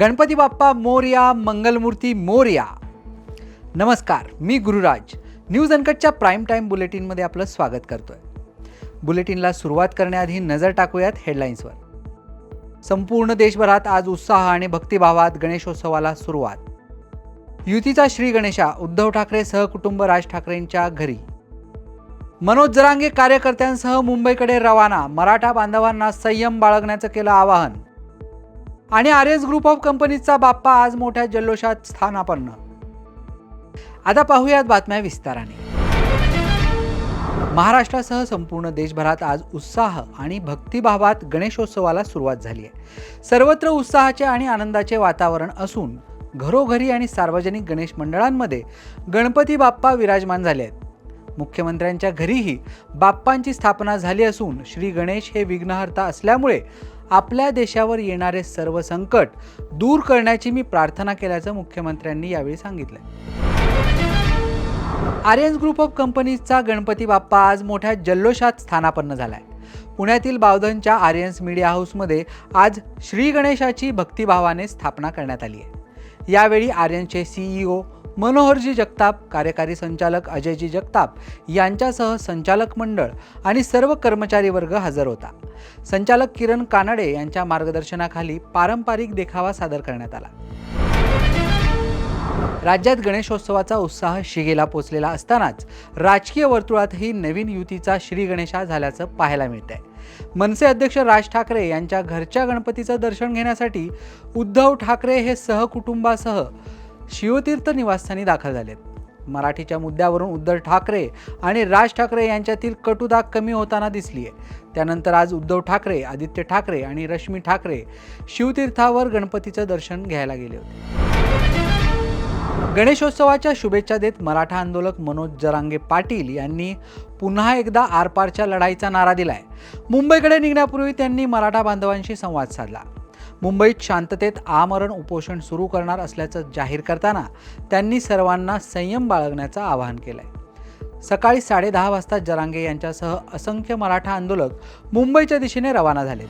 गणपती बाप्पा मोरया मंगलमूर्ती मोरया. नमस्कार मी गुरुराज. न्यूज अनकटच्या प्राईम टाईम बुलेटिनमध्ये आपलं स्वागत करतोय. बुलेटिनला सुरुवात करण्याआधी नजर टाकूयात हेडलाईन्सवर. संपूर्ण देशभरात आज उत्साह आणि भक्तिभावात गणेशोत्सवाला सुरुवात. युतीचा श्री गणेशा उद्धव ठाकरे सहकुटुंब राज ठाकरेंच्या घरी. मनोज जरांगे कार्यकर्त्यांसह मुंबईकडे रवाना मराठा बांधवांना संयम बाळगण्याचं केलं आवाहन. आणि आर एस ग्रुप ऑफ कंपनीजचा बाप्पा आज मोठ्या जल्लोषात स्थानापन्न. आता पाहूयात बातम्या विस्ताराने. महाराष्ट्रासह संपूर्ण देशभरात आज उत्साह आणि भक्तिभावात गणेशोत्सवाला सुरुवात झाली आहे सर्वत्र उत्साहाचे आणि आनंदाचे वातावरण असून घरोघरी आणि सार्वजनिक गणेश मंडळांमध्ये गणपती बाप्पा विराजमान झाले आहेत मुख्यमंत्र्यांच्या घरीही बाप्पांची स्थापना झाली असून श्री गणेश हे विघ्नहर्ता असल्यामुळे आपल्या देशावर येणारे सर्व संकट दूर करण्याची मी प्रार्थना केल्याचं मुख्यमंत्र्यांनी यावेळी सांगितलं आर्यन्स ग्रुप ऑफ कंपनीजचा गणपती बाप्पा आज मोठ्या जल्लोषात स्थानापन्न झाला आहे पुण्यातील बावधनच्या आर्यन्स मीडिया हाऊसमध्ये आज श्री गणेशाची भक्तिभावाने स्थापना करण्यात आली आहे यावेळी आर्यनचे सीईओ मनोहरजी जगताप कार्यकारी संचालक अजयजी जगताप यांच्यासह संचालक मंडळ आणि सर्व कर्मचारी वर्ग हजर होता. संचालक किरण कानडे यांच्या मार्गदर्शनाखाली पारंपरिक देखावा सादर करण्यात आला. राज्यात गणेशोत्सवाचा उत्साह शिगेला पोचलेला असतानाच राजकीय वर्तुळातही नवीन युतीचा श्री गणेशा झाल्याचं पाहायला मिळतंय. मनसे अध्यक्ष राज ठाकरे यांच्या घरच्या गणपतीचं दर्शन घेण्यासाठी उद्धव ठाकरे हे सहकुटुंबासह शिवतीर्थ निवासस्थानी दाखल झालेत. मराठीच्या मुद्द्यावरून उद्धव ठाकरे आणि राज ठाकरे यांच्यातील कटुदाग कमी होताना दिसली आहे त्यानंतर आज उद्धव ठाकरे आदित्य ठाकरे आणि रश्मी ठाकरे शिवतीर्थावर गणपतीचं दर्शन घ्यायला गेले होते. गणेशोत्सवाच्या शुभेच्छा देत मराठा आंदोलक मनोज जरांगे पाटील यांनी पुन्हा एकदा आरपारच्या लढाईचा नारा दिलाय. मुंबईकडे निघण्यापूर्वी त्यांनी मराठा बांधवांशी संवाद साधला. मुंबईत शांततेत आमरण उपोषण सुरू करणार असल्याचं जाहीर करताना त्यांनी सर्वांना संयम बाळगण्याचं आवाहन केलंय. सकाळी साडेदहा वाजता जरांगे यांच्यासह असंख्य मराठा आंदोलक मुंबईच्या दिशेने रवाना झाले.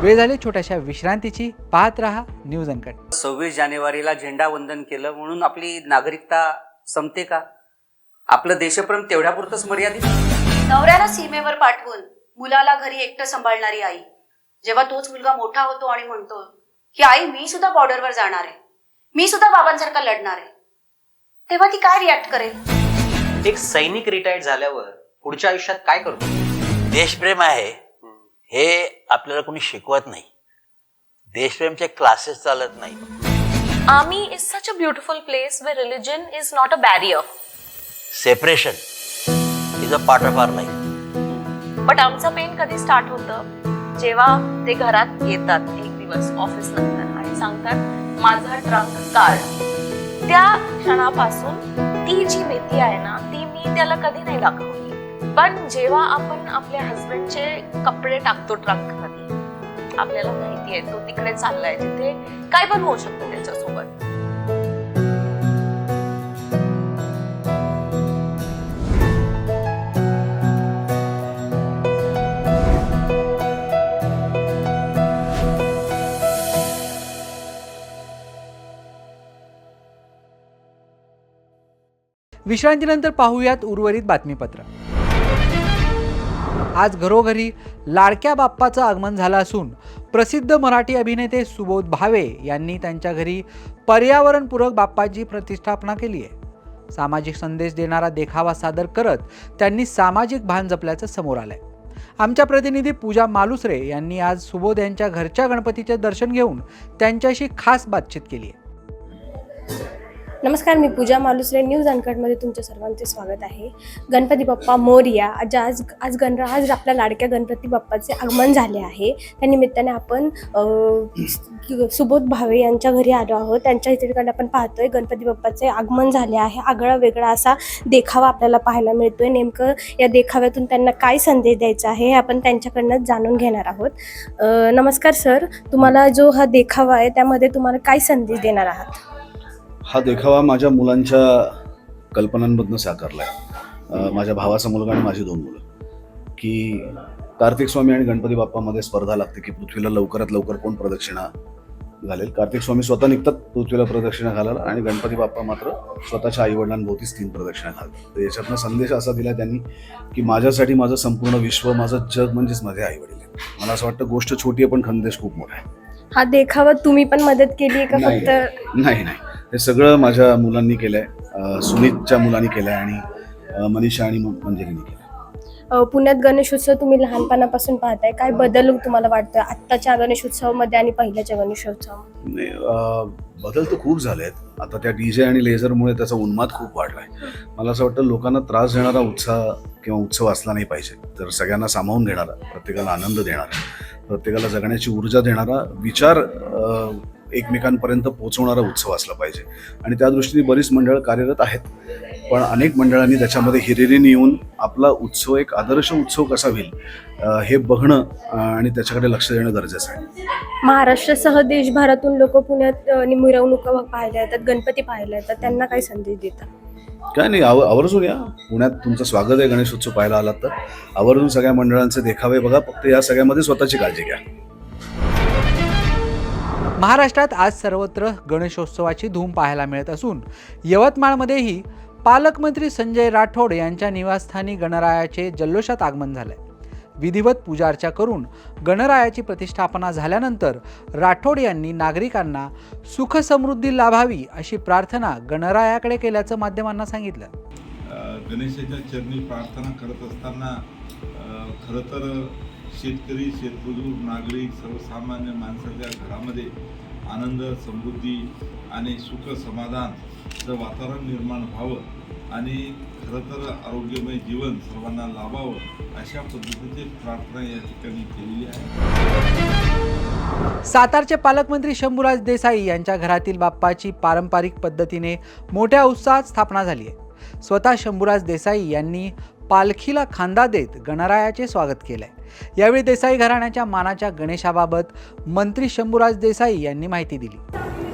वेळ झाली छोट्याशा विश्रांतीची. पाहत रहा न्यूज अनकट सव्वीस जानेवारीला झेंडा वंदन केलं म्हणून आपली नागरिकता संपते का? आपलं देशप्रेम तेवढ्यापुरतच मर्यादित? नवऱ्याला सीमेवर पाठवून मुलाला घरी एकटं सांभाळणारी आई. जेव्हा तोच मुलगा मोठा होतो आणि म्हणतो की आई मी सुद्धा बॉर्डरवर जाणार आहे. मी सुद्धा बाबांसारखा लढणार आहे. तेव्हा ती काय रिॲक्ट करेल? एक सैनिक रिटायर्ड झाल्यावर पुढच्या आयुष्यात काय करतो देशप्रेम आहे. हे आपल्याला कोणी शिकवत नाही. देशप्रेमचे क्लासेस चालत नाही. Army is such a beautiful place where religion is not a barrier. Separation is a part of our life but आमचं पेन कधी स्टार्ट होतं? जेव्हा ते घरात येतात एक दिवस ऑफिस नंतर आणि सांगतात माझा ट्रंक काढ त्या क्षणापासून ती जी भीती आहे ना ती मी त्याला कधी नाही दाखवली. पण जेव्हा आपण आपल्या हस्बंडचे कपडे टाकतो ट्रंकमध्ये आपल्याला माहिती आहे तो तिकडे चाललाय जिथे काय पण होऊ शकतं त्याच्यासोबत. विश्रांतीनंतर पाहूयात उर्वरित बातमीपत्र. आज घरोघरी लाडक्या बाप्पाचं आगमन झालं असून प्रसिद्ध मराठी अभिनेते सुबोध भावे यांनी त्यांच्या घरी पर्यावरणपूरक बाप्पाची प्रतिष्ठापना केली आहे. सामाजिक संदेश देणारा देखावा सादर करत त्यांनी सामाजिक भान जपल्याचं समोर आलंय. आमच्या प्रतिनिधी पूजा मालुसरे यांनी आज सुबोध यांच्या घरच्या गणपतीचे दर्शन घेऊन त्यांच्याशी खास बातचीत केली आहे. नमस्कार मी पूजा मालुसरे न्यूज अनकटमध्ये तुमच्या सर्वांचे स्वागत आहे. गणपती बाप्पा मोर्या आज आज आज गण आज आपल्या लाडक्या गणपती बाप्पाचे आगमन झाले आहे. त्या निमित्ताने आपण सुबोध भावे यांच्या घरी आलो आहोत. त्यांच्या इथे आपण पाहतोय गणपती बाप्पाचे आगमन झाले आहे. आगळा वेगळा असा देखावा आपल्याला पाहायला मिळतोय. नेमकं या देखाव्यातून त्यांना काय संदेश द्यायचा आहे हे आपण त्यांच्याकडनं जाणून घेणार आहोत. नमस्कार सर. तुम्हाला जो हा देखावा आहे त्यामध्ये तुम्हाला काय संदेश देणार आहात? हा देखावा माझ्या मुलांच्या कल्पनांमधनं साकारला आहे माझ्या भावाचा मुलगा आणि माझी दोन मुलं. की कार्तिक स्वामी आणि गणपती बाप्पामध्ये स्पर्धा लागते की पृथ्वीला लवकरात लवकर कोण प्रदक्षिणा घालेल? कार्तिक स्वामी स्वतः निघतात पृथ्वीला प्रदक्षिणा घालायला आणि गणपती बाप्पा मात्र स्वतःच्या आईवडिलांभोवतीच तीन प्रदक्षिणा घालतात. तर याच्यातनं संदेश असा दिला त्यांनी की माझ्यासाठी माझं संपूर्ण विश्व माझं जग म्हणजेच माझे आईवडील मला असं वाटतं गोष्ट छोटी आहे पण खंदेश खूप मोठा आहे. हा देखावा तुम्ही पण मदत केली का. फक्त नाही नाही. हे सगळं माझ्या मुलांनी केलं आहे सुनीतच्या मुलांनी केलं आहे आणि मनीषा आणि मंजिरीने केलं पुण्यात गणेशोत्सव तुम्ही लहानपणापासून पाहताय. काय बदल तुम्हाला वाटतं आत्ताच्या गणेशोत्सवामध्ये आणि पहिल्याच्या गणेशोत्सवामध्ये? बदल तर खूप झाले आहेत आता त्या डी जे आणि लेझरमुळे त्याचा उन्माद खूप वाढला आहे मला असं वाटतं लोकांना त्रास देणारा उत्साह किंवा उत्सव असला नाही पाहिजे. तर सगळ्यांना सामावून घेणारा प्रत्येकाला आनंद देणारा प्रत्येकाला जगण्याची ऊर्जा देणारा विचार एकमेकांपर्यंत पोहोचवणारा उत्सव असला पाहिजे. आणि त्या दृष्टीने बरीच मंडळं कार्यरत आहेत. पण अनेक मंडळांनी त्याच्यामध्ये हिरिरीने येऊन आपला उत्सव एक आदर्श उत्सव कसा होईल हे बघणं आणि त्याच्याकडे लक्ष देणं गरजेचं आहे. महाराष्ट्रासह देशभरातून लोक पुण्यात मिरवणुका पाहायला येतात गणपती पाहायला येतात त्यांना काय संदेश देतात काय नाही आव आवर्जून या. पुण्यात तुमचं स्वागत आहे गणेशोत्सव पाहायला आलात तर. आवर्जून सगळ्या मंडळांचे देखावे बघा. फक्त या सगळ्यामध्ये स्वतःची काळजी घ्या. महाराष्ट्रात आज सर्वत्र गणेशोत्सवाची धूम पाहायला मिळत असून यवतमाळमध्येही पालकमंत्री संजय राठोड यांच्या निवासस्थानी गणरायाचे जल्लोषात आगमन झालंय. विधिवत पूजार्चा करून गणरायाची प्रतिष्ठापना झाल्यानंतर राठोड यांनी नागरिकांना सुखसमृद्धी लाभावी अशी प्रार्थना गणरायाकडे केल्याचं माध्यमांना सांगितलं. गणेशाच्या चरणी प्रार्थना करत असताना खरं तर शेतकरी शेतमजूर नागरिक सर्वसामान्य माणसाच्या घरामध्ये आनंद समृद्धी आणि सुख समाधानचं वातावरण निर्माण व्हावं आणि खरं तर आरोग्यमय जीवन सर्वांना लाभावं अशा पद्धतीची प्रार्थना या ठिकाणी केलेली आहे. सातारचे पालकमंत्री शंभूराज देसाई यांच्या घरातील बाप्पाची पारंपरिक पद्धतीने मोठ्या उत्साहात स्थापना झाली आहे. स्वतः शंभूराज देसाई यांनी पालखीला खांदा देत गणरायाचे स्वागत केलंय. यावेळी देसाई घराण्याच्या मानाच्या गणेशाबाबत मंत्री शंभूराज देसाई यांनी माहिती दिली.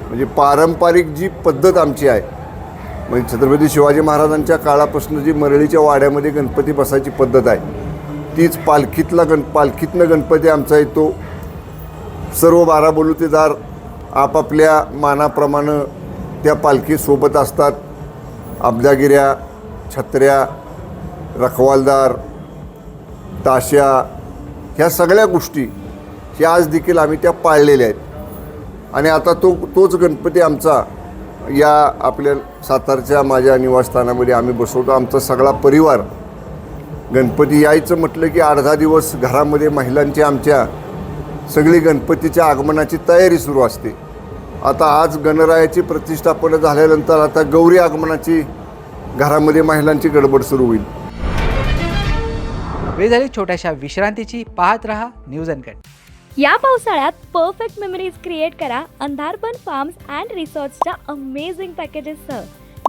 म्हणजे पारंपरिक जी पद्धत आमची आहे म्हणजे छत्रपती शिवाजी महाराजांच्या काळापासून जी मरळीच्या वाड्यामध्ये गणपती बसायची पद्धत आहे तीच पालखीतला गण पालखीतनं गणपती आमचा येतो. सर्व बारा बलुतेदार आपापल्या मानाप्रमाणे त्या पालखीसोबत असतात. अब्दागिऱ्या छत्र्या रखवालदार ताश्या ह्या सगळ्या गोष्टी ह्या आज देखील आम्ही त्या पाळलेल्या आहेत. आणि आता तो तोच गणपती आमचा या आपल्या सातारच्या माझ्या निवासस्थानामध्ये आम्ही बसवतो. आमचा सगळा परिवार गणपती यायचं म्हटलं की अर्धा दिवस घरामध्ये महिलांची आमच्या सगळी गणपतीच्या आगमनाची तयारी सुरू असते. आता आज गणरायाची प्रतिष्ठापना झाल्यानंतर आता गौरी आगमनाची घरामध्ये महिलांची गडबड सुरू होईल. वेळ झाली छोट्याशा विश्रांतीची. पाहत रहा न्यूज अनकट या पावसाळ्यात परफेक्ट मेमरीज क्रिएट करा अंधारबन फार्म्स अँड रिसॉर्ट्सच्या amazing पॅकेजेससह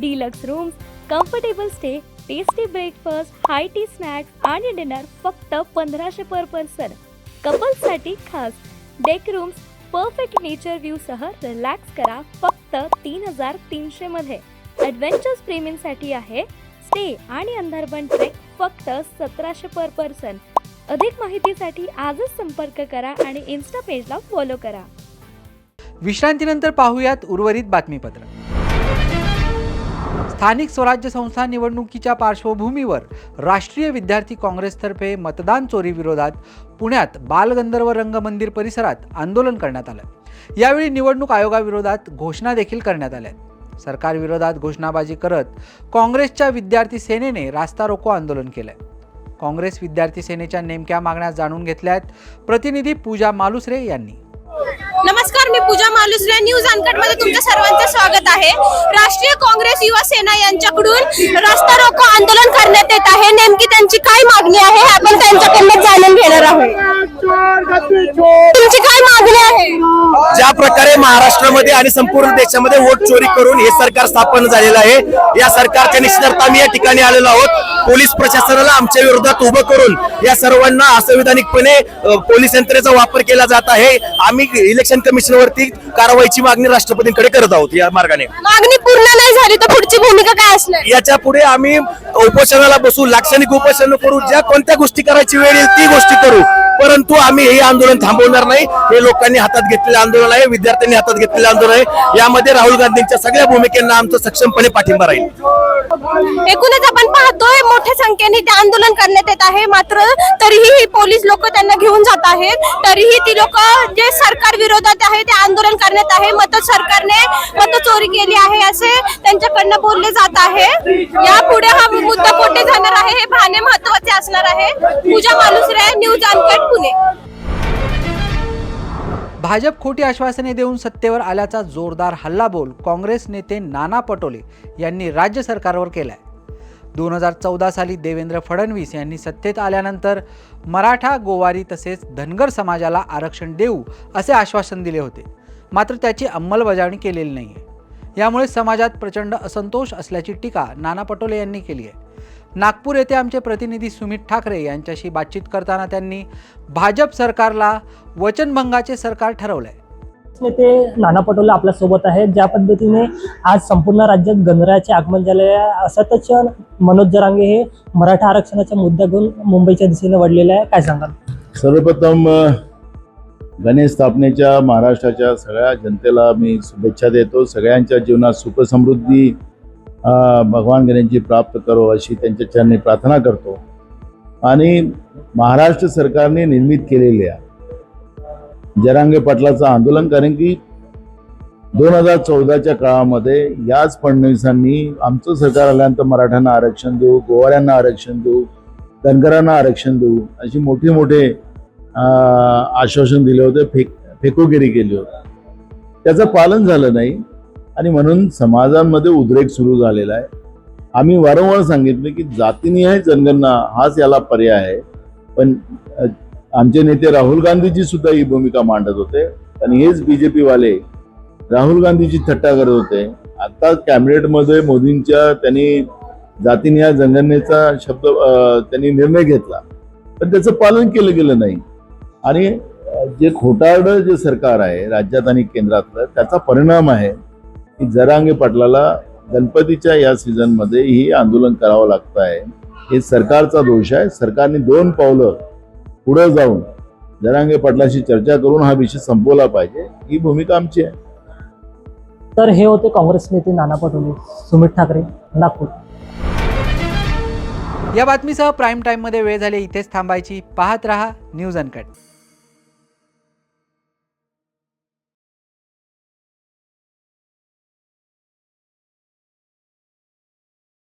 deluxe rooms comfortable stay tasty breakfast high tea snacks आणि डिनर फक्त पंधराशे पर पर्सन कपल्ससाठी खास. डेक रूम्स परफेक्ट नेचर व्ह्यूसह रिलॅक्स करा फक्त तीन हजार तीनशेमध्ये ॲडव्हेंचर्स प्रेमींसाठी आहे स्टे आणि अंधारबन ट्रेक फक्त सतराशे पर पर्सन अधिक माहितीसाठी आजच संपर्क करा आणि इन्स्टा पेजला फॉलो करा. विश्रांतीनंतर पाहूयात उर्वरित बातमीपत्र. स्थानिक स्वराज्य संस्था निवडणुकीच्या पार्श्वभूमीवर राष्ट्रीय विद्यार्थी काँग्रेसतर्फे मतदान चोरी विरोधात पुण्यात बालगंधर्व रंगमंदिर परिसरात आंदोलन करण्यात आलं. यावेळी निवडणूक आयोगाविरोधात घोषणा देखील करण्यात आल्या सरकारविरोधात घोषणाबाजी करत काँग्रेसच्या विद्यार्थी सेनेने रास्ता रोको आंदोलन केलं काँग्रेस विद्यार्थी सेनेच्या नेमक्या मागण्या जाणून घेतल्यात प्रतिनिधी पूजा मालुसरे यांनी. मी पूजा मालुसरे न्यूज अनकटमध्ये तुमच्या सर्वांचे स्वागत आहे. राष्ट्रीय काँग्रेस युवा सेना यांच्याकडून रस्ता रोको आंदोलन करण्यात येत आहे. नेमकी त्यांची काय मागणी आहे आपण त्यांच्याकडनं जाणून घेणार आहोत. तुमची काय मागणी आहे? ज्या प्रकारे महाराष्ट्रामध्ये आणि संपूर्ण देशामध्ये वोट चोरी करून हे सरकार स्थापन झालेलं आहे या सरकारच्या निषेधार्थ आम्ही या ठिकाणी आलेलो आहोत. पोलीस प्रशासनाला आमच्या विरोधात उभं करून या सर्वांना असंविधानिकपणे पोलीस यंत्रणेचा वापर केला जात आहे. आम्ही इलेक्शन कमिशन घटनेवरती कारवाईची मागणी राष्ट्रपतींकडे करत आहोत या मार्गाने. मागणी पूर्ण नाही झाली तर पुढची भूमिका काय असणार? याच्यापुढे आम्ही उपोषणाला बसू लाक्षणिक उपोषण करू ज्या कोणत्या गोष्टी करायची वेळ येईल ती गोष्टी करू. परंतु आम्ही हे आंदोलन थांबवणार नाही. हे लोकांनी हातात घेतलेलं आंदोलन आहे विद्यार्थ्यांनी हातात घेतलेलं आंदोलन आहे. यामध्ये राहुल गांधींच्या सगळ्या भूमिकेंना आमचं सक्षमपणे पाठिंबा राहील. एकूणच आपण पाहतोय मोठ्या संख्येने ते आंदोलन करण्यात येत आहे. मात्र तरीही पोलीस लोक त्यांना घेऊन जात आहेत. तरीही ती लोक जे सरकार विरोधात आहे ते आंदोलन करण्यात आहे. मत सरकारने मत चोरी केली आहे असे त्यांच्याकडनं बोलले जात आहे. यापुढे हा मुद्दा कोठे जाणार आहे हे पाहणे महत्त्वाचे असणार आहे. Pooja Malusare news uncut. Pune. BJP खोटी आश्वासने देऊन सत्तेवर आल्याचा जोरदार हल्लाबोल काँग्रेस नेते नाना पटोले यांनी राज्य सरकारवर केलाय. दोन हजार चौदा साली देवेंद्र फडणवीस यांनी सत्तेत आल्यानंतर मराठा गोवारी तसेच धनगर समाजाला आरक्षण देऊ असे आश्वासन दिले होते. मात्र त्याची अंमलबजावणी केलेली नाही आहे यामुळे समाजात प्रचंड असंतोष असल्याची टीका नाना पटोले यांनी केली आहे. नागपूर येथे आमचे प्रतिनिधी सुमित ठाकरे यांच्याशी बातचीत करताना त्यांनी भाजप सरकारला वचनभंगाचे सरकार ठरवलंय. नेते नाना पटोले आपल्यासोबत आहेत. ज्या पद्धतीने आज संपूर्ण राज्यात गणरायाचे आगमन झाले आहे. असतच मनोज जरांगे हे मराठा आरक्षणाचा मुद्दा घेऊन मुंबईच्या दिशेने वळलेले आहे. काय सांगाल? सर्वप्रथम गणेश स्थापनेच्या महाराष्ट्राच्या सगळ्या जनतेला मी शुभेच्छा देतो. सगळ्यांच्या जीवनात सुख समृद्धी अ, भगवान गणेशजी प्राप्त करो अशी त्यांच्या चरणी प्रार्थना करतो. आणि महाराष्ट्र सरकारने निर्मित केलेल्या जरांगे पाटलाचं आंदोलन कारण की दोन हजार चौदाच्या काळामध्ये याच फडणवीसांनी आमचं सरकार आल्यानंतर मराठ्यांना आरक्षण देऊ गोवाऱ्यांना आरक्षण देऊ धनगरांना आरक्षण देऊ अशी मोठे मोठे आश्वासन दिले होते फेक फेकोगिरी केली होती. त्याचं पालन झालं नाही. आणि म्हणून समाजांमध्ये उद्रेक सुरू झालेला आहे. आम्ही वारंवार सांगितलं की जातीनिहाय जनगणना हाच याला पर्याय आहे. पण आमचे नेते राहुल गांधीजी सुद्धा ही भूमिका मांडत होते. आणि हेच बी जे पीवाले राहुल गांधीजी थट्टा करत होते. आता कॅबिनेटमध्ये मोदींच्या त्यांनी जातीनिहाय जनगणनेचा शब्द त्यांनी निर्णय घेतला. पण त्याचं पालन केलं गेलं नाही. आणि जे खोटारडं जे सरकार आहे राज्यात आणि केंद्रातलं त्याचा परिणाम आहे. जरांगे पाटलाला गणपतीच्या या सीझनमध्ये ही आंदोलन करावं लागतं आहे. हे सरकारचा दोष आहे. सरकारने दोन पावलं पुढे जाऊन जरांगे पाटलाशी चर्चा करून हा विषय संपवला पाहिजे. ही भूमिका आमची आहे. तर हे होते काँग्रेस नेते नाना पटोले सुमित ठाकरे नागपूर. या बातमीसह प्राईम टाईममध्ये वेळ झाली इथेच थांबायची. पाहत रहा न्यूज अनकट.